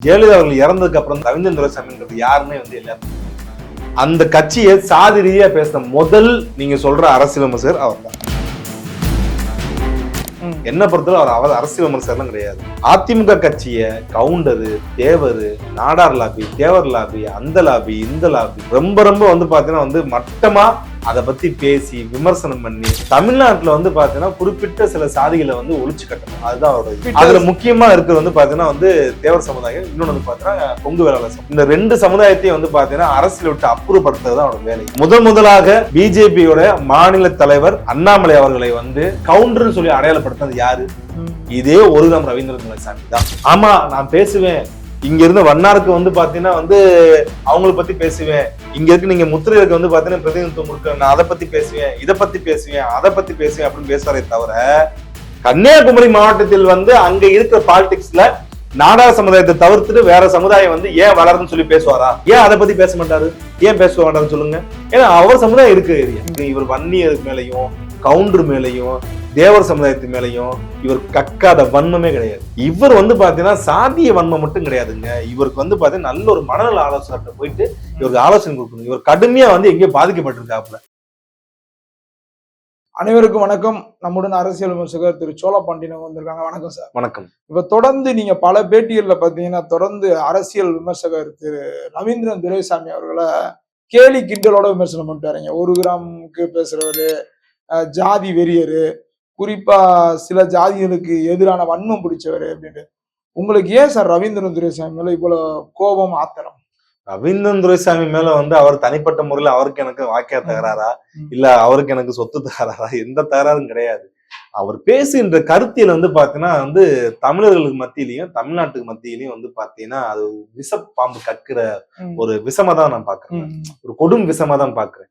ஜெயலலிதா அவர்கள் இறந்ததுக்கு அப்புறம் ரவீந்திரன் துரைசாமின்றது யாருமே வந்து எல்லாருக்கும் அந்த கட்சியை சாதி ரீதியா பேசின முதல் நீங்க சொல்ற அரசியல் விமர்சகர் அவர் தான். என்ன பொறுத்தவரை அவர் அவர் அரசியல் விமர்சகர்லாம் கிடையாது அதிமுக கட்சியை கவுண்டரு தேவரு நாடார் லாபி தேவர் லாபி அந்த லாபி இந்த லாபி ரொம்ப ரொம்ப வந்து பாத்தீங்கன்னா வந்து மட்டமா அதை பத்தி பேசி விமர்சனம் பண்ணி தமிழ்நாட்டுல வந்து பாத்தீங்கன்னா குறிப்பிட்ட சில சாதிகளை வந்து ஒழிச்சு கட்டணும். அதுதான் அவரோட. அதுல முக்கியமா இருக்கிறது வந்து பாத்தீங்கன்னா வந்து தேவர் சமுதாயம் இன்னொன்னு வந்து பாத்தீங்கன்னா கொங்கு வேளாளர். இந்த ரெண்டு சமுதாயத்தையும் வந்து பாத்தீங்கன்னா அரசியல் விட்டு அப்புறப்படுத்துறது தான் அவரோட வேலை. முதன் முதலாக பிஜேபியோட மாநில தலைவர் அண்ணாமலை அவர்களை வந்து கவுண்டர்னு சொல்லி அடையாளப்படுத்தினது யாரு? இதே ஒருகம் ரவீந்திர துரைசாமி தான். ஆமா நான் பேசுவேன். இங்க இருந்த வண்ணாருக்கு வந்து பாத்தீங்கன்னா வந்து அவங்கள பத்தி பேசுவேன். இங்க இருக்கு நீங்க முத்திரையருக்கு வந்து பாத்தீங்கன்னா பிரதிநிதித்துவம் கொடுக்க நான் அதை பத்தி பேசுவேன் இதை பத்தி பேசுவேன் அதை பத்தி பேசுவேன் அப்படின்னு பேசுறதை தவிர கன்னியாகுமரி மாவட்டத்தில் வந்து அங்க இருக்கிற பாலிடிக்ஸ்ல நாடார் சமுதாயத்தை தவிர்த்துட்டு வேற சமுதாயம் வந்து ஏன் வளருதுன்னு சொல்லி பேசுவாரா? ஏன் அதை பத்தி பேச மாட்டாரு? ஏன் பேச மாட்டாருன்னு சொல்லுங்க. ஏன்னா அவர் சமுதாயம் இருக்கு. இவர் வன்னியருக்கு மேலையும் கவுண்டர் மேலையும் தேவர் சமுதாயத்து மேலையும் இவர் கக்காத வன்மமே கிடையாது. இவர் வந்து பாத்தீங்கன்னா சாதிய வன்மம் மட்டும் கிடையாதுங்க. இவருக்கு வந்து பாத்தீங்கன்னா நல்ல ஒரு மனநல ஆலோசனை போயிட்டு இவருக்கு ஆலோசனை கொடுக்கணும். இவர் கடுமையா வந்து எங்கேயோ பாதிக்கப்பட்டிருக்காப்புல. அனைவருக்கும் வணக்கம். நம்முடன் அரசியல் விமர்சகர் திரு சோழ பாண்டியன் வந்திருக்காங்க. வணக்கம் சார். வணக்கம். இப்ப தொடர்ந்து நீங்க பல பேட்டிகள்ல பாத்தீங்கன்னா தொடர்ந்து அரசியல் விமர்சகர் திரு ரவீந்திரன் துரைசாமி அவர்களை கேலி கிண்டலோட விமர்சனம் பண்ணிட்டு வரீங்க. ஒரு கிராமுக்கு பேசுறவரு ஜாதி வெறியரு குறிப்பா சில ஜாதிகளுக்கு எதிரான வன்மம் பிடிச்சவரு அப்படின்ட்டு. உங்களுக்கு ஏன் சார் ரவீந்திரன் துரைசாமி மேல இவ்வளவு கோபம் ஆத்திரம்? ரவீந்திரன் துரைசாமி மேல வந்து அவர் தனிப்பட்ட முறையில அவருக்கு எனக்கு வாக்கிய தகராறா. இல்ல அவருக்கு எனக்கு சொத்து தகராறா எந்த தகராறும் கிடையாது. அவர் பேசுகின்ற கருத்தியல் வந்து பாத்தீங்கன்னா வந்து தமிழர்களுக்கு மத்தியிலயும் தமிழ்நாட்டுக்கு மத்தியிலயும் வந்து பாத்தீங்கன்னா அது விஷ பாம்பு. ஒரு விஷமா தான் நான் பாக்குறேன். ஒரு கொடும் விஷமா தான் பாக்குறேன்.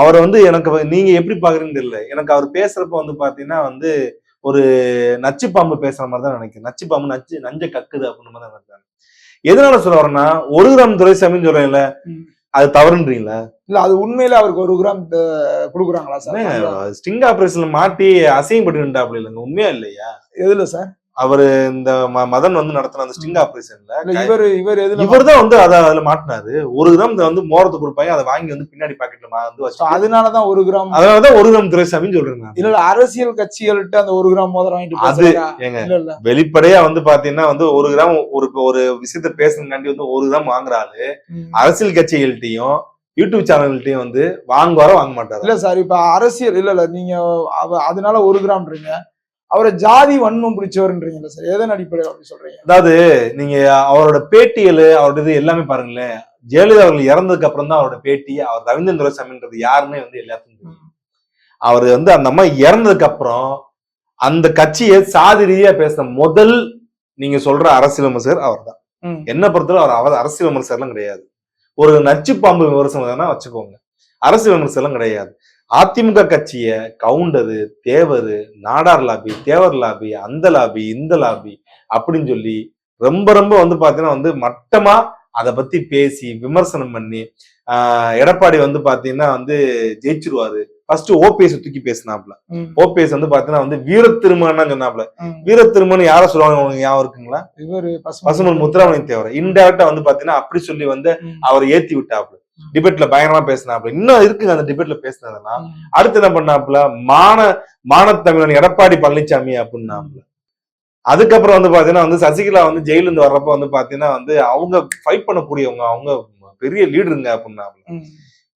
அவரை வந்து எனக்கு நீங்க எப்படி பாக்குறீங்கன்னு தெரியல. எனக்கு அவர் பேசுறப்ப வந்து பாத்தீங்கன்னா வந்து ஒரு நச்சு பாம்பு பேசுற மாதிரி தான் நினைக்கிறேன். நச்சு பாம்பு நச்சு நஞ்ச கக்குது அப்படின்னு மாதிரி தான் நினைக்கிறேன் எதனால சொல்ல வரேன்னா ஒரு கிராம் துரைசாமின்னு சொல்றேன்ல. அது தவறுன்றீங்களா? இல்ல அது உண்மையில அவருக்கு ஒரு கிராம் கொடுக்குறாங்களா சார் ஸ்டிங் ஆபரேஷன்ல மாட்டி அசிங்கப்பட்டு அப்படி இல்லைங்க. உண்மையா இல்லையா? எதுல சார் அவரு இந்த மதன் வந்து நடத்தின அந்த ஸ்டிங் ஆபரேஷன்ல இவர் இவர் இவர் தான் வந்து அதை அதுல மாட்டினாரு ஒரு கிராம் வந்து மோரத்தை கொடுப்பாங்க அதை வாங்கி வந்து பின்னாடி பாக்கெட்ல வந்து வச்சு அதனாலதான் ஒரு கிராம் அதனாலதான் ஒரு கிராம் துரைசாமின்னு சொல்றேன். இல்ல அரசியல் கட்சிகள்கிட்ட அந்த ஒரு கிராம் மோதிரம் வாங்கிட்டு அது? ஏங்க வெளிப்படையா வந்து பாத்தீங்கன்னா வந்து ஒரு கிராம் ஒரு ஒரு விஷயத்த பேசணுங்காண்டி வந்து ஒரு கிராம் வாங்குறாரு. அரசியல் கட்சிகள்கிட்டயும் யூடியூப் சேனல்கிட்டயும் வந்து வாங்குவாரோ வாங்க மாட்டாரு இல்ல சார் இப்ப அரசியல் இல்ல இல்ல நீங்க அதனால ஒரு கிராம்ன்றீங்க அவரை ஜாதி வன்மம் பிடிச்சவர்ன்றீங்கல்ல சார்? எதன் அடிப்படையில் அப்படி சொல்றீங்க? அதாவது நீங்க அவரோட பேட்டியல் அவரோட இது எல்லாமே பாருங்களேன். ஜெயலலிதா அவர்கள் இறந்ததுக்கு அப்புறம் தான் அவரோட பேட்டி அவர் ரவீந்திரன் துரைசாமின்றது யாருன்னே வந்து எல்லாத்துக்கும் தெரியும். அவர் வந்து அந்த அம்மா இறந்ததுக்கு அப்புறம் அந்த கட்சியை சாதி ரீதியா பேசின முதல் நீங்க சொல்ற அரசியல் விமர்சகர் அவர் தான். என்ன பொறுத்தவரை அவர் அவர் அரசியல் விமர்சகர்லாம் கிடையாது. ஒரு நச்சு பாம்பு விமர்சனம் வச்சுக்கோங்க. அரசியல் விமர்சனம் கிடையாது. அதிமுக கட்சியை கவுண்டரு தேவரு நாடார் லாபி தேவர் லாபி அந்த லாபி இந்த லாபி அப்படின்னு சொல்லி ரொம்ப ரொம்ப வந்து பாத்தீங்கன்னா வந்து மட்டமா அதை பத்தி பேசி விமர்சனம் பண்ணி எடப்பாடி வந்து பாத்தீங்கன்னா வந்து ஜெயிச்சிருவாரு ஃபர்ஸ்ட் ஓபிஎஸ் தூக்கி பேசினாப்ல. ஓபிஎஸ் வந்து பாத்தீங்கன்னா வந்து வீர திருமணம் சொன்னாப்ல. வீர திருமணம் யார சொல்லுவாங்க உங்களுக்கு ஞாபகம் இருக்குங்களா இவரு பசுமல் முத்துராமலிங்க தேவர் இன்டெரக்டா வந்து பாத்தீங்கன்னா அப்படி சொல்லி வந்து. அவர் ஏத்தி விட்டாப்ல. டிபேட்ல பயங்கரமா பேசினாப்ல இன்னும் இருக்குங்க அந்த டிபேட்ல பேசினதெல்லாம். ம். அடுத்து என்ன பண்ணாப்புல? மான மானத்தமிழன் எடப்பாடி பழனிசாமி அப்படின்னாப்புல. அதுக்கப்புறம் வந்து பாத்தீங்கன்னா வந்து சசிகலா வந்து ஜெயில இருந்து வர்றப்ப வந்து பாத்தீங்கன்னா வந்து அவங்க ஃபைட் பண்ணக்கூடியவங்க அவங்க பெரிய லீடருங்க அப்படின்னாப்புல. ம்.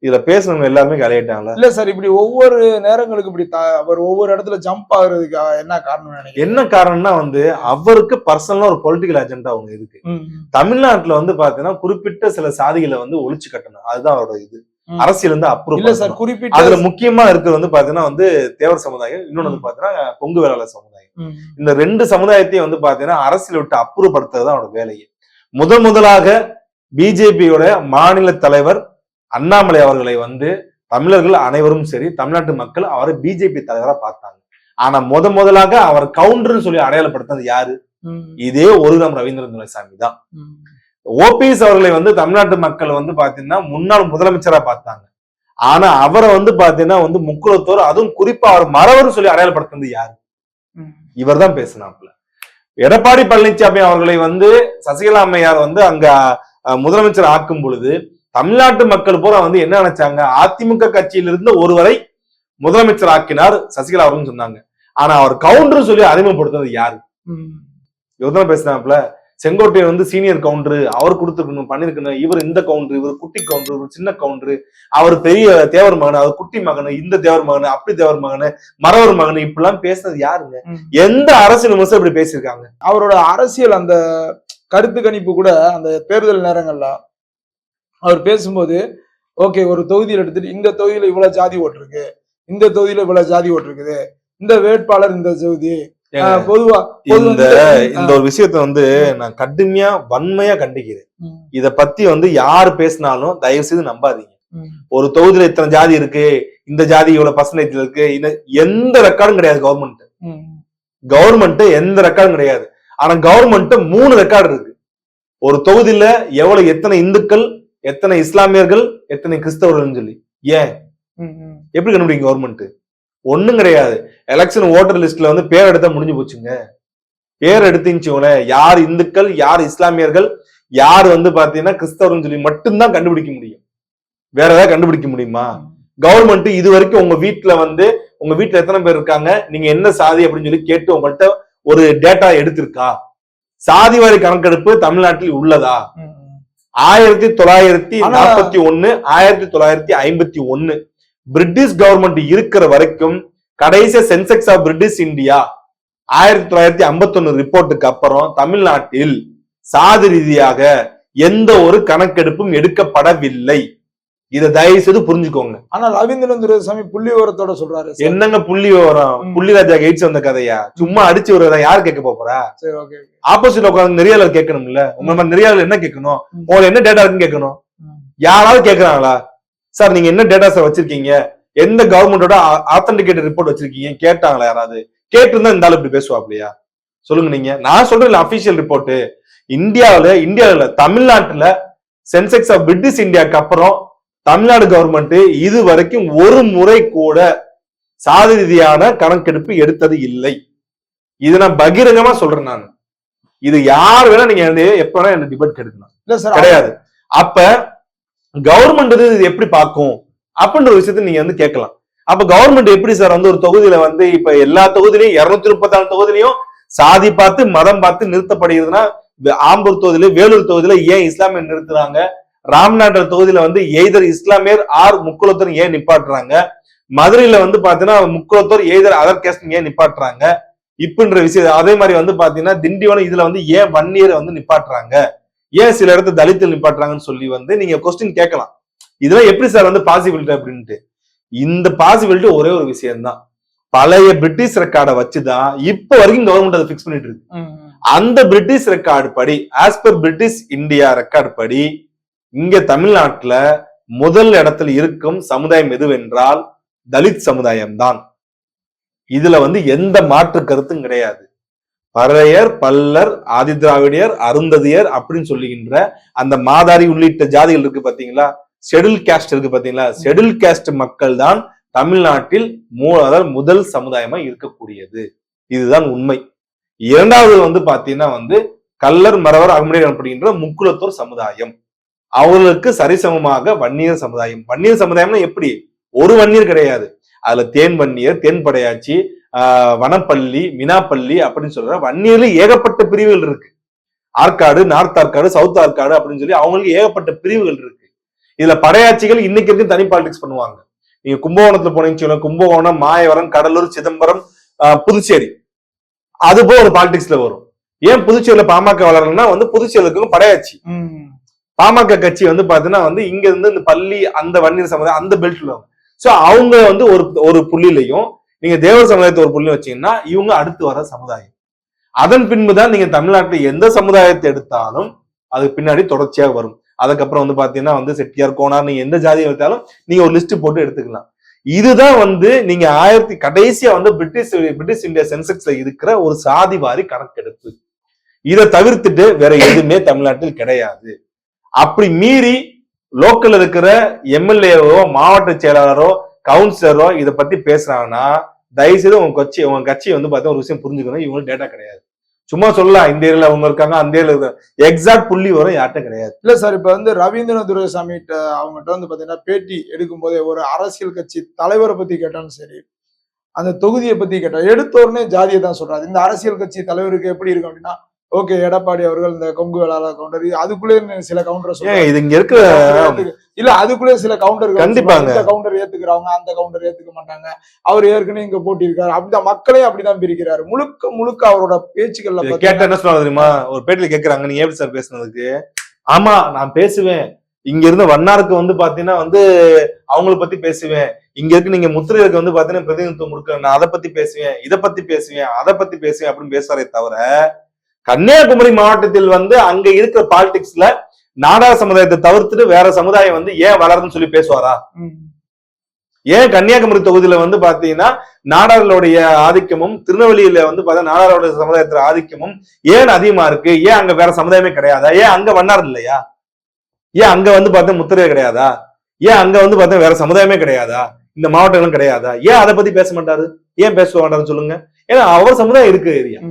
இதுல பேசுனவங்க எல்லாருமே கலையிட்டாங்களா? இல்ல சார் இப்படி ஒவ்வொரு நேரங்களுக்கு இப்படி அவர் ஒவ்வொரு இடத்துல ஜம்ப் ஆகுறதுக்கு என்ன காரணம் என்ன காரணம்னா வந்து அவருக்கு பர்சனலா ஒரு பொலிட்டிக்கல் அஜெண்டா அவங்க இருக்கு. தமிழ்நாட்டுல வந்து பாத்தீங்கன்னா குறிப்பிட்ட சில சாதிகளை வந்து ஒழிச்சு கட்டணும். அதுதான் அவரோட இது. அரசியல் வந்து அப்ரூவ் இல்ல சார் குறிப்பிட்ட அதுல முக்கியமா இருக்கிறது வந்து பாத்தீங்கன்னா வந்து தேவர் சமுதாயம் இன்னொன்னு வந்து பாத்தீங்கன்னா கொங்கு வேளாளர் சமுதாயம். இந்த ரெண்டு சமுதாயத்தையும் வந்து பாத்தீங்கன்னா அரசியல் விட்டு அப்புறப்படுத்துறது தான் அவரோட வேலையே. முதன் முதலாக பிஜேபியோட மாநில தலைவர் அண்ணாமலை அவர்களை வந்து தமிழர்கள் அனைவரும் சரி தமிழ்நாட்டு மக்கள் அவரை பிஜேபி தலைவரா பார்த்தாங்க ஆனா முத முதலாக அவர் கவுண்டர்னு சொல்லி அடையாளப்படுத்தினது யாரு. இதே ஒருகம் ரவீந்திரன் துரைசாமி தான். ஓபிஎஸ் அவர்களை வந்து தமிழ்நாட்டு மக்கள் வந்து பாத்தீங்கன்னா முன்னாள் முதலமைச்சரா பார்த்தாங்க ஆனா அவரை வந்து பாத்தீங்கன்னா வந்து முக்குலத்தோர் அதுவும் குறிப்பா அவர் மறவர்னு சொல்லி அடையாளப்படுத்தினது யாரு. இவர் தான் பேசினாப்ல எடப்பாடி பழனிசாமி அவர்களை வந்து சசிகலா அம்மையார் வந்து அங்க முதலமைச்சர் ஆக்கும் பொழுது தமிழ்நாட்டு மக்கள் பூரா வந்து என்ன நினைச்சாங்க? அதிமுக கட்சியிலிருந்து ஒருவரை முதலமைச்சர் ஆக்கினார் சசிகலா அவர்கள் சொன்னாங்க. ஆனா அவர் கவுண்டர் சொல்லி அறிமுகப்படுத்துனது யாரு. இவர் பேசினாப்ல செங்கோட்டையன் வந்து சீனியர் கவுண்டர் அவர் கொடுத்துருக்கணும் பண்ணிருக்கணும் இவர் இந்த கவுண்டர் இவர் குட்டி கவுண்டர் இவர் சின்ன கவுண்டர் அவர் பெரிய தேவர் மகன் அவர் குட்டி மகன் இந்த தேவர் மகன் அப்படி தேவர் மகன் மறவர் மகன் இப்படிலாம் பேசுனது யாருங்க. எந்த அரசியல் விமர்சனம் இப்படி பேசியிருக்காங்க? அவரோட அரசியல் அந்த கருத்து கணிப்பு கூட அந்த தேர்தல் நேரங்கள்ல அவர் பேசும்போது ஓகே ஒரு தொகுதியில் எடுத்துட்டு இந்த தொகுதியில இவ்வளவு ஜாதி ஓட்டு இருக்கு. இந்த தொகுதியில இவ்வளவு ஜாதி ஓட்டு இருக்குது. இந்த வேட்பாளர் இந்த தொகுதி. பொதுவா பொது இந்த இந்த ஒரு விஷயத்த வந்து நான் கடுமையா வன்மையா கண்டிக்கிறேன். இத பத்தி வந்து யார் பேசினாலும் தயவு செய்து நம்பாதீங்க ஒரு தொகுதியில இத்தனை ஜாதி இருக்கு இந்த ஜாதி இவ்வளவு பர்சன்டேஜ் இருக்கு எந்த ரெக்கார்டும் கிடையாது கவர்மெண்ட் கவர்மெண்ட் எந்த ரெக்கார்டும் கிடையாது. ஆனா கவர்மெண்ட் மூணு ரெக்கார்டு இருக்கு. ஒரு தொகுதியில எவ்வளவு எத்தனை இந்துக்கள் எத்தனை இஸ்லாமியர்கள் எத்தனை கிறிஸ்தவர்கள் சொல்லி. ஏன். எப்படி கண்டுபிடிக்கும் கவர்மெண்ட் ஒண்ணும் கிடையாது. எலெக்ஷன் ஓட்டர் லிஸ்ட்ல வந்து பேர் எடுத்தா முடிஞ்சு போச்சுங்க. பேர் எடுத்துச்சுங்களேன் யார் இந்துக்கள் யார் இஸ்லாமியர்கள் யார் வந்து பாத்தீங்கன்னா கிறிஸ்தவர்கள் சொல்லி மட்டும்தான் கண்டுபிடிக்க முடியும். வேற ஏதாவது கண்டுபிடிக்க முடியுமா? கவர்மெண்ட் இது வரைக்கும் உங்க வீட்டுல வந்து உங்க வீட்டுல எத்தனை பேர் இருக்காங்க? நீங்க என்ன சாதி அப்படின்னு சொல்லி கேட்டு உங்கள்கிட்ட ஒரு டேட்டா எடுத்திருக்கா? சாதிவாரி கணக்கெடுப்பு தமிழ்நாட்டில் உள்ளதா. ஆயிரத்தி தொள்ளாயிரத்தி நாற்பத்தி ஒண்ணு ஆயிரத்தி தொள்ளாயிரத்தி ஐம்பத்தி ஒண்ணு பிரிட்டிஷ் கவர்மெண்ட் இருக்கிற வரைக்கும் கடைசி சென்செக்ஸ் ஆஃப் பிரிட்டிஷ் இந்தியா ஆயிரத்தி தொள்ளாயிரத்தி ஐம்பத்தி ரிப்போர்ட்டுக்கு அப்புறம் தமிழ்நாட்டில் சாதி ரீதியாக எந்த ஒரு கணக்கெடுப்பும் எடுக்கப்படவில்லை. இதை தயவு செய்து புரிஞ்சுக்கோங்க. ஆனா ரவீந்திரன் துரைசாமி புள்ளி விவரத்தோட சொல்றாரு. என்னங்க புள்ளி விவரம். புள்ளிராஜா எய்ட்ஸ் வந்த கதையா? சும்மா அடிச்சு விடுறதா யார் கேட்க போறா? சரி ஓகே ஆப்போசிட் உட்காந்து நெறியாளர் கேட்கணும்ல. உங்க மாதிரி நெறியாளர் என்ன கேட்கணும். உங்களுக்கு என்ன டேட்டா இருக்குன்னு கேட்கணும்? யாராவது கேக்குறாங்களா சார் நீங்க என்ன டேட்டா சார் வச்சிருக்கீங்க? எந்த கவர்மெண்டோட ஆத்தன்டிகேட்டட் ரிப்போர்ட் வச்சிருக்கீங்க? கேட்டாங்களா யாராவது? கேட்டிருந்தா இந்த ஆளு இப்படி பேசுவாப்லையா? சொல்லுங்க நீங்க. நான் சொல்றேன் அபிஷியல் ரிப்போர்ட் இந்தியாவுல இந்தியாவுல தமிழ்நாட்டுல சென்செக்ஸ் ஆஃப் பிரிட்டிஷ் இந்தியாக்கு அப்புறம் தமிழ்நாடு கவர்மெண்ட் இது வரைக்கும் ஒரு முறை கூட சாதி ரீதியான கணக்கெடுப்பு எடுத்தது இல்லை. இது நான் பகிரங்கமா சொல்றேன் நான். இது யார் வேணா நீங்க எப்ப வேணா என்ன டிபேட் இல்ல சார் கிடையாது. அப்ப கவர்மெண்ட் இது எப்படி பார்க்கும் அப்படின்ற ஒரு விஷயத்தை நீங்க வந்து கேட்கலாம். அப்ப கவர்மெண்ட் எப்படி சார் வந்து ஒரு தொகுதியில வந்து இப்ப எல்லா தொகுதியிலையும் இருநூத்தி முப்பத்தாறு தொகுதியிலையும் சாதி பார்த்து மதம் பார்த்து நிறுத்தப்படுகிறதுனா ஆம்பூர் தொகுதியில வேலூர் தொகுதியில ஏன் இஸ்லாமியர் நிறுத்துறாங்க? ராம்நாட்டர் தொகுதியில வந்து எய்தர் இஸ்லாமியர் ஆர் முக்குலத்தர் ஏன் நிப்பாட்டுறாங்க? மதுரையில வந்து பாத்தீங்கன்னா முக்குலத்தோர் எய்தர் அதர் கேஸ்ட் ஏன் நிப்பாட்டுறாங்க? இப்படின்ற விஷயம் அதே மாதிரி வந்து பாத்தீங்கன்னா திண்டிவனம் இதுல வந்து ஏன் வன்னியரை வந்து நிப்பாட்டுறாங்க? ஏன் சில இடத்துல தலித்தில் நிப்பாட்டுறாங்கன்னு சொல்லி வந்து நீங்க கொஸ்டின் கேட்கலாம். இதெல்லாம் எப்படி சார் வந்து பாசிபிலிட்டி அப்படின்ட்டு? இந்த பாசிபிலிட்டி ஒரே ஒரு விஷயம்தான். பழைய பிரிட்டிஷ் ரெக்கார்டை வச்சுதான் இப்ப வரைக்கும் கவர்மெண்ட் அதை பிக்ஸ் பண்ணிட்டு இருக்கு. அந்த பிரிட்டிஷ் ரெக்கார்டு படி as per British India record படி இங்க தமிழ்நாட்டுல முதல் இடத்துல இருக்கும் சமுதாயம் எதுவென்றால் தலித் சமுதாயம் தான் இதுல வந்து எந்த மாற்று கருத்தும் கிடையாது. பறையர் பல்லர் ஆதிதிராவிடியர் அருந்ததியர் அப்படின்னு சொல்லுகின்ற அந்த மாதாரி உள்ளிட்ட ஜாதிகள் இருக்கு பாத்தீங்களா? ஷெடியூல் கேஸ்ட் இருக்கு பாத்தீங்களா? ஷெடியூல் கேஸ்ட் மக்கள் தான் தமிழ்நாட்டில் மூ அதாவது முதல் சமுதாயமா இருக்கக்கூடியது. இதுதான் உண்மை. இரண்டாவது வந்து பாத்தீங்கன்னா வந்து கல்லர் மரவர் அகமுடையர் எனப்படுகின்ற முக்குலத்தோர் சமுதாயம். அவர்களுக்கு சரிசமமாக வன்னியர் சமுதாயம். வன்னியர் சமுதாயம்னா எப்படி? ஒரு வன்னியர் கிடையாது. அதுல தேன் வன்னியர் தேன் படையாச்சி ஆஹ் வனப்பள்ளி மினாப்பள்ளி அப்படின்னு சொல்ற வன்னியர்ல ஏகப்பட்ட பிரிவுகள் இருக்கு. ஆற்காடு நார்த் ஆற்காடு சவுத் ஆற்காடு அப்படின்னு சொல்லி அவங்களுக்கு ஏகப்பட்ட பிரிவுகள் இருக்கு. இதுல படையாட்சிகள் இன்னைக்கு வரைக்கும் தனி பாலிடிக்ஸ் பண்ணுவாங்க. நீங்க கும்பகோணத்துல போனீங்கன்னு கும்பகோணம் மாயவரம் கடலூர் சிதம்பரம் புதுச்சேரி. அது போல ஒரு பாலிடிக்ஸ்ல வரும். ஏன் புதுச்சேரியில பாமக வளரலன்னா வந்து புதுச்சேரிக்கு படையாச்சி பாமக கட்சி வந்து பாத்தீங்கன்னா வந்து இங்க இருந்து இந்த பள்ளி அந்த வன்னியர் சமுதாயம் அந்த பெல்ட்ல சோ அவங்க வந்து ஒரு ஒரு புள்ளிலையும் நீங்க தேவர் சமுதாயத்தை ஒரு புள்ளி வச்சீங்கன்னா இவங்க அடுத்து வர சமுதாயம். அதன் பின்புதான் நீங்க தமிழ்நாட்டுல எந்த சமுதாயத்தை எடுத்தாலும் அதுக்கு பின்னாடி தொடர்ச்சியா வரும். அதுக்கப்புறம் வந்து பாத்தீங்கன்னா வந்து செட்டியார் கோனார் நீங்க எந்த ஜாதியை எடுத்தாலும் நீங்க ஒரு லிஸ்ட் போட்டு எடுத்துக்கலாம். இதுதான் வந்து நீங்க ஆயிரத்தி கடைசியா வந்து பிரிட்டிஷ் பிரிட்டிஷ் இந்தியா சென்செக்ஸ்ல இருக்கிற ஒரு சாதிவாரி கணக்கெடுப்பு. இதை தவிர்த்துட்டு வேற எதுவுமே தமிழ்நாட்டில் கிடையாது. அப்படி மீறி லோக்கல் இருக்கிற எம்எல்ஏவோ மாவட்ட செயலாளரோ கவுன்சிலரோ இதை பத்தி பேசுறாங்கன்னா தயவுசெய்து உங்க கட்சி உங்க கட்சி வந்து பார்த்தா ஒரு விஷயம் புரிஞ்சுக்கணும். இவங்களுக்கு டேட்டா கிடையாது. சும்மா சொல்லலாம் இந்த ஏரியில அவங்க இருக்காங்க அந்த ஏரியில இருக்காங்க. எக்ஸாக்ட் புள்ளி வரும் யார்கிட்ட கிடையாது. இல்ல சார் இப்ப வந்து ரவீந்திர துரைசாமி அவங்ககிட்ட வந்து பாத்தீங்கன்னா பேட்டி எடுக்கும் போதே ஒரு அரசியல் கட்சி தலைவரை பத்தி கேட்டாலும் சரி அந்த தொகுதியை பத்தி கேட்டா எடுத்தோடனே ஜாதியை தான் சொல்றாரு. இந்த அரசியல் கட்சி தலைவருக்கு எப்படி இருக்கும் அப்படின்னா ஓகே எடப்பாடி அவர்கள் இந்த கொங்கு வேளாளர் கவுண்டர் அதுக்குள்ளே சில கவுண்டர் இது இங்க இருக்கிற இல்ல அதுக்குள்ளே சில கவுண்டர் கண்டிப்பாங்க. இந்த கவுண்டர் ஏத்துக்கிறவங்க அந்த கவுண்டர் ஏத்துக்க மாட்டாங்க. அவர் ஏற்கனவே இங்க போட்டி இருக்காரு அப்படிதான் மக்களையும் அப்படிதான் பிரிக்கிறாரு. முழுக்க முழுக்க அவரோட பேச்சுக்கள்ல கேட்டா என்ன சொல்லுவாங்க தெரியுமா? ஒரு பேட்டில கேக்குறாங்க நீ எப்படி சார் பேசுனதுக்கு? ஆமா நான் பேசுவேன். இங்க இருந்த வண்ணாருக்கு வந்து பாத்தீங்கன்னா வந்து அவங்கள பத்தி பேசுவேன். இங்க இருக்கு நீங்க முத்திரையருக்கு வந்து பாத்தீங்கன்னா பிரதிநிதித்துவம் கொடுக்க நான் அதை பத்தி பேசுவேன் இதை பத்தி பேசுவேன் அதை பத்தி பேசுவேன் அப்படின்னு பேசுறாரே தவிர கன்னியாகுமரி மாவட்டத்தில் வந்து அங்க இருக்கிற பாலிடிக்ஸ்ல நாடார் சமுதாயத்தை தவிர்த்துட்டு வேற சமுதாயம் வந்து ஏன் வளருதுன்னு சொல்லி பேசுவாரா. ஏன் கன்னியாகுமரி தொகுதியில வந்து பாத்தீங்கன்னா நாடார்களுடைய ஆதிக்கமும் திருநெல்வேலியில வந்து பாத்தீங்கன்னா நாடாருடைய சமுதாயத்துல ஆதிக்கமும் ஏன் அதிகமா இருக்கு? ஏன் அங்க வேற சமுதாயமே கிடையாதா? ஏன் அங்க வண்ணார் இல்லையா? ஏன் அங்க வந்து பார்த்தா முத்திரையே கிடையாதா? ஏன் அங்க வந்து பார்த்தா வேற சமுதாயமே கிடையாதா? இந்த மாவட்டங்களும் கிடையாதா? ஏன் அதை பத்தி பேச மாட்டாரு? ஏன் பேச மாட்டாருன்னு சொல்லுங்க. ஏன்னா அவர் சமுதாயம் இருக்கு ஏரியா.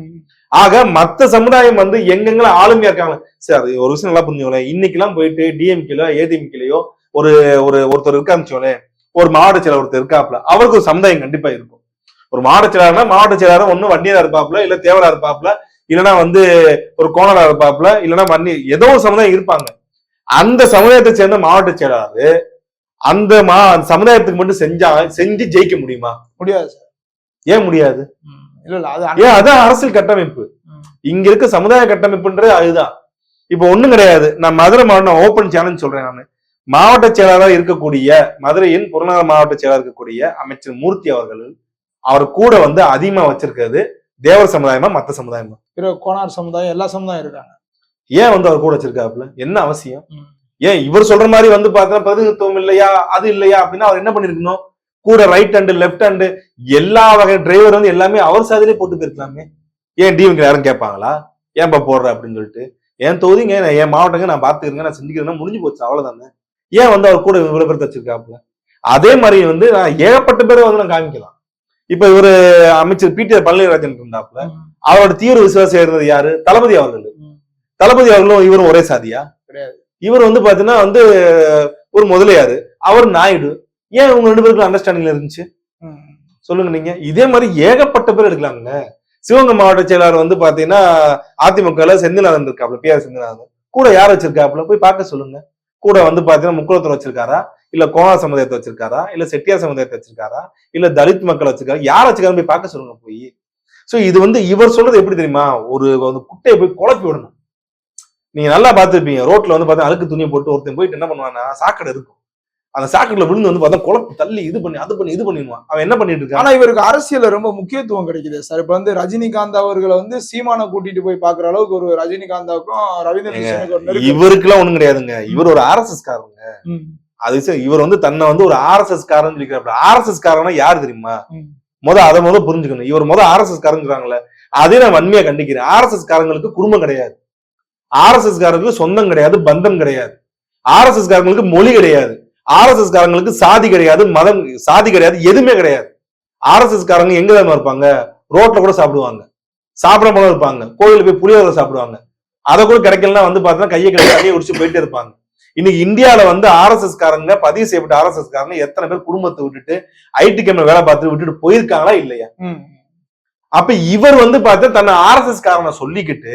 ஆக மத்த சமுதாயம் வந்து எங்கெங்கெல்லாம் ஆளுமையா இருக்காங்க? சார் அது ஒரு விஷயம் நல்லா புரிஞ்சுக்கோங்களேன். இன்னைக்கெல்லாம் போயிட்டு டிஎம்கேலோ ஏடிஎம்கேலயோ ஒரு ஒரு ஒருத்தர் இருக்கான்னு ஒரு மாவட்ட செயலர் ஒருத்தர் இருக்காப்ல அவருக்கு ஒரு சமுதாயம் கண்டிப்பா இருக்கும். ஒரு மாவட்ட செயலாளர்னா மாவட்ட செயலாளர் ஒண்ணு வண்டியாரா இருப்பாப்ல இல்ல தேவரா இருப்பாப்ல இல்லைன்னா வந்து ஒரு கோணரா இருப்பாப்ல இல்லைன்னா வன்னி ஏதோ ஒரு சமுதாயம் இருப்பாங்க. அந்த சமுதாயத்தை சேர்ந்த மாவட்ட செயலாளர் அந்த மா சமுதாயத்துக்கு மட்டும் செஞ்சா செஞ்சு ஜெயிக்க முடியுமா? முடியாது சார். ஏன் முடியாது. இல்ல இல்ல அது ஏன் அதான் அரசியல் கட்டமைப்பு. இங்க இருக்க சமுதாய கட்டமைப்புன்றது அதுதான். இப்ப ஒண்ணும் கிடையாது. நான் மதுரை மாவட்டம் ஓபன் சேலஞ்ச் சொல்றேன் நான். மாவட்ட செயலாளராக இருக்கக்கூடிய மதுரையின் புறநகர் மாவட்ட செயலாளர் இருக்கக்கூடிய அமைச்சர் மூர்த்தி அவர்கள் அவர் கூட வந்து அதிகமா வச்சிருக்கிறது தேவர் சமுதாயமா மத்த சமுதாயமா? பிற கோனார் சமுதாயம் எல்லா சமுதாயம் இருக்காங்க. ஏன் வந்து அவர் கூட வச்சிருக்காப்புல? என்ன அவசியம். ஏன் இவர் சொல்ற மாதிரி வந்து பார்த்தா பிரதிநிதித்துவம் இல்லையா அது இல்லையா அப்படின்னா அவர் என்ன பண்ணிருக்கணும்? கூட ரைட் ஹேண்டு லெஃப்ட் ஹேண்டு எல்லா வகை டிரைவர் வந்து எல்லாமே அவர் சாதியிலே போட்டு போயிருக்கலாமே. ஏன் டிவிங்க யாரும் கேட்பாங்களா? ஏன்பா போடுற அப்படின்னு சொல்லிட்டு. என் தொகுதிங்க நான் என் மாவட்டங்க நான் பாத்துக்கிறேங்க நான் செஞ்சுக்கிறேன்னா முடிஞ்சு போச்சு அவ்வளவுதானே. ஏன் வந்து அவர் கூட இவ்வளவு பேர் வச்சிருக்காப்புல அதே மாதிரி வந்து நான் ஏகப்பட்ட பேரை வந்து நான் காமிக்கலாம். இப்ப இவரு அமைச்சர் பிடிஆர் பழனிராஜன் இருந்தாப்புல. அவரோட தீவிர விசுவாசியா இருந்தது யாரு? தளபதி அவர்கள். தளபதி அவர்களும் இவரும் ஒரே சாதியா? கிடையாது. இவர் வந்து பாத்தீங்கன்னா வந்து ஒரு முதலியாரு. அவர் நாயுடு. ஏன் உங்க ரெண்டு பேருக்கும் அண்டர்ஸ்டாண்டிங்ல இருந்துச்சு. சொல்லுங்க நீங்க. இதே மாதிரி ஏகப்பட்ட பேர் எடுக்கலாங்க சிவகங்கை மாவட்ட செயலாளர் வந்து பாத்தீங்கன்னா அதிமுகல செந்தில்நாதன் இருக்காப்ல பி ஆர் செந்தில்நாதன். கூட யார் வச்சிருக்காப்புல? போய் பார்க்க சொல்லுங்க. கூட வந்து பாத்தீங்கன்னா முக்குளத்தூர் வச்சிருக்காரா? இல்ல கோணா சமுதாயத்தை வச்சிருக்காரா? இல்ல செட்டியார் சமுதாயத்தை வச்சிருக்காரா? இல்ல தலித் மக்கள் வச்சிருக்காரா? யார் வச்சிருக்காரு போய் பார்க்க சொல்லுங்க போய். சோ இது வந்து இவர் சொல்றது எப்படி தெரியுமா? ஒரு வந்து குட்டையை போய் குழப்பி விடணும். நீங்க நல்லா பார்த்திருப்பீங்க. ரோட்ல வந்து பார்த்தா அழுக்கு துணியை போட்டு ஒருத்தன் போயிட்டு என்ன பண்ணுவான்னா சாக்கடை இருக்கும். அந்த சாக்கடையில விழுந்து வந்து பார்த்தா குழப்பி தள்ளி இது பண்ணி அது பண்ணி இது பண்ணிடுவான் அவன் என்ன பண்ணிட்டு இருக்கான்? ஆனா இவருக்கு அரசியல்ல ரொம்ப முக்கியத்துவம் கிடைக்குது. சார் இப்ப வந்து ரஜினிகாந்த் அவர்களை வந்து சீமானை கூட்டிட்டு போய் பாக்குற அளவுக்கு ஒரு ரஜினிகாந்தாவுக்கும் ரவீந்திர நெருக்கம். இவருக்கெல்லாம் ஒண்ணும் கிடையாதுங்க. இவர் ஒரு ஆர்எஸ்எஸ் காரங்க. அது இவர் வந்து தன்னை வந்து ஒரு ஆர்எஸ்எஸ் காரன் சொல்லிக்கிறாப்ல. ஆர்எஸ்எஸ் காரனா யார் தெரியுமா. முத அதை முத புரிஞ்சுக்கணும். இவர் முத ஆர்எஸ்எஸ் காரங்கிறாங்களே அதே நான் வன்மையா கண்டிக்கிறேன். ஆர்எஸ்எஸ் காரங்களுக்கு குடும்பம் கிடையாது. ஆர்எஸ்எஸ் காரங்களுக்கு சொந்தம் கிடையாது பந்தம் கிடையாது. ஆர்எஸ்எஸ் காரங்களுக்கு மொழி கிடையாது. ஆர்எஸ்எஸ் காரங்களுக்கு சாதி கிடையாது மதம் சாதி கிடையாது எதுவுமே கிடையாது. ஆர்எஸ்எஸ் காரங்க எங்க தான் இருப்பாங்க? ரோட்ல கூட சாப்பிடுவாங்க. சாப்பிட போல இருப்பாங்க. கோயிலுக்கு போய் புளியோதரை சாப்பிடுவாங்க. அதை கூட கிடைக்கலன்னா வந்து பார்த்தீங்கன்னா கையை கிடையாது தண்ணியை குடிச்சு போயிட்டே இருப்பாங்க. இன்னைக்கு இந்தியால வந்து ஆர்எஸ்எஸ் காரங்க பதிவு செய்யப்பட்ட ஆர்எஸ்எஸ் காரங்க எத்தனை பேர் குடும்பத்தை விட்டுட்டு ஐடி கேம்ல வேலை பார்த்துட்டு விட்டுட்டு போயிருக்காங்களா இல்லையா. அப்ப இவர் வந்து பார்த்தா தன்னை ஆர்எஸ்எஸ் காரனை சொல்லிக்கிட்டு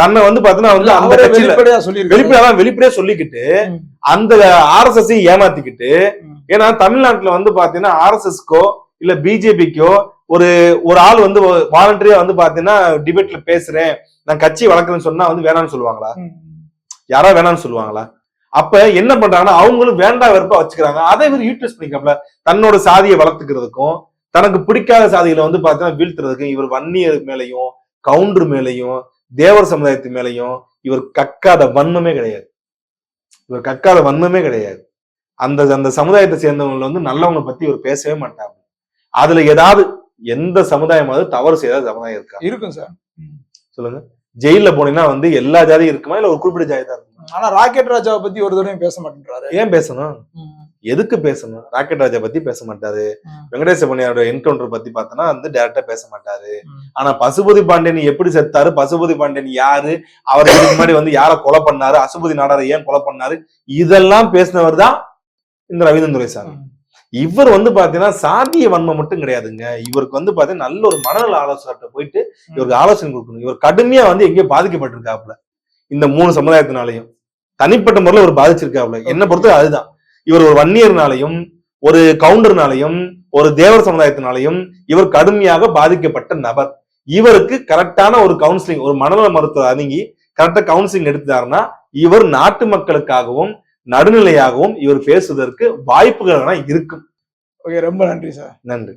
தன்னை வந்து பார்த்தீங்கன்னா வந்து அந்த கட்சியில வெளிப்படையா வெளிப்படையா சொல்லிக்கிட்டு. அந்த ஆர்எஸ்எஸ் ஏமாத்திக்கிட்டு ம். ஏன்னா தமிழ்நாட்டுல வந்து பாத்தீங்கன்னா ஆர்எஸ்எஸ்க்கோ இல்ல பிஜேபிக்கோ ஒரு ஒரு ஆள் வந்து வாலண்டரியா வந்து பாத்தீங்கன்னா டிபேட்ல பேசுறேன் நான் கட்சி வளர்க்குறேன்னு சொன்னா வந்து வேணாம்னு சொல்லுவாங்களா. யாரா வேணாம்னு சொல்லுவாங்களா அப்ப என்ன பண்றாங்கன்னா அவங்களும் வேண்டா வெறுப்பா வச்சுக்கிறாங்க அதை இவர் யூட்டிலைஸ் பண்ணிக்கல தன்னோட சாதியை வளர்த்துக்கிறதுக்கும் தனக்கு பிடிக்காத சாதிகளை வந்து பாத்தீங்கன்னா வீழ்த்துறதுக்கும் இவர் வன்னியர் மேலையும் கவுண்டர் மேலையும் தேவர் சமுதாயத்து மேலையும் இவர் கக்காத வன்மமே கிடையாது. இவர் கக்காத வன்மமே கிடையாது. அந்த அந்த சமுதாயத்தை சேர்ந்தவங்க வந்து நல்லவங்களை பத்தி இவர் பேசவே மாட்டாங்க அதுல ஏதாவது எந்த சமுதாயமாவது தவறு செய்யாத சமுதாயம் இருக்கா? இருக்கும் சார். சொல்லுங்க. ஜெயில போனீங்கன்னா வந்து எல்லா ஜாதியும் இருக்குமா? இல்ல ஒரு குறிப்பிட்ட ஜாதி தான் இருக்குமா? ஆனா ராக்கெட் ராஜாவை பத்தி ஒரு தடவையும் பேச மாட்டேன்றாரு. ஏன் பேசணும். எதுக்கு பேசணும்? ராக்கெட் ராஜா பத்தி பேச மாட்டாரு. ம். வெங்கடேச பண்ணியாரோட என்கவுண்டர் பத்தி பார்த்தோன்னா வந்து டைரக்டா பேச மாட்டாரு. ஆனா பசுபதி பாண்டியன் எப்படி செத்தாரு? பசுபதி பாண்டியன் யாரு? அவர் இதுக்கு முன்னாடி வந்து யாரை கொலை பண்ணாரு? அசுபதி நாடாரை ஏன் கொலை பண்ணாரு? இதெல்லாம் பேசினவர் தான் இந்த ரவீந்திரன் துரைசாமி. இவர் வந்து பாத்தீங்கன்னா சாதிய வன்மை மட்டும் கிடையாதுங்க. இவருக்கு வந்து பாத்தீங்கன்னா நல்ல ஒரு மனநல ஆலோசகர்கிட்ட போயிட்டு இவருக்கு ஆலோசனை கொடுக்கணும். இவர் கடுமையா வந்து எங்கேயோ பாதிக்கப்பட்டிருக்காப்புல. இந்த மூணு சமுதாயத்தினாலையும். தனிப்பட்ட முறையில் இவர் பாதிச்சிருக்காப்புல. என்ன பொறுத்த அதுதான். இவர் ஒரு வன்னியர்னாலையும் ஒரு கவுண்டர்னாலையும் ஒரு தேவர் சமுதாயத்தினாலையும் இவர் கடுமையாக பாதிக்கப்பட்ட நபர். இவருக்கு கரெக்டான ஒரு கவுன்சிலிங் ஒரு மனநல மருத்துவர் அணுகி கரெக்டா கவுன்சிலிங் எடுத்தாருன்னா இவர் நாட்டு மக்களுக்காகவும் நடுநிலையாகவும் இவர் பேசுவதற்கு வாய்ப்புகள் இருக்கும். ஓகே ரொம்ப நன்றி சார். நன்றி.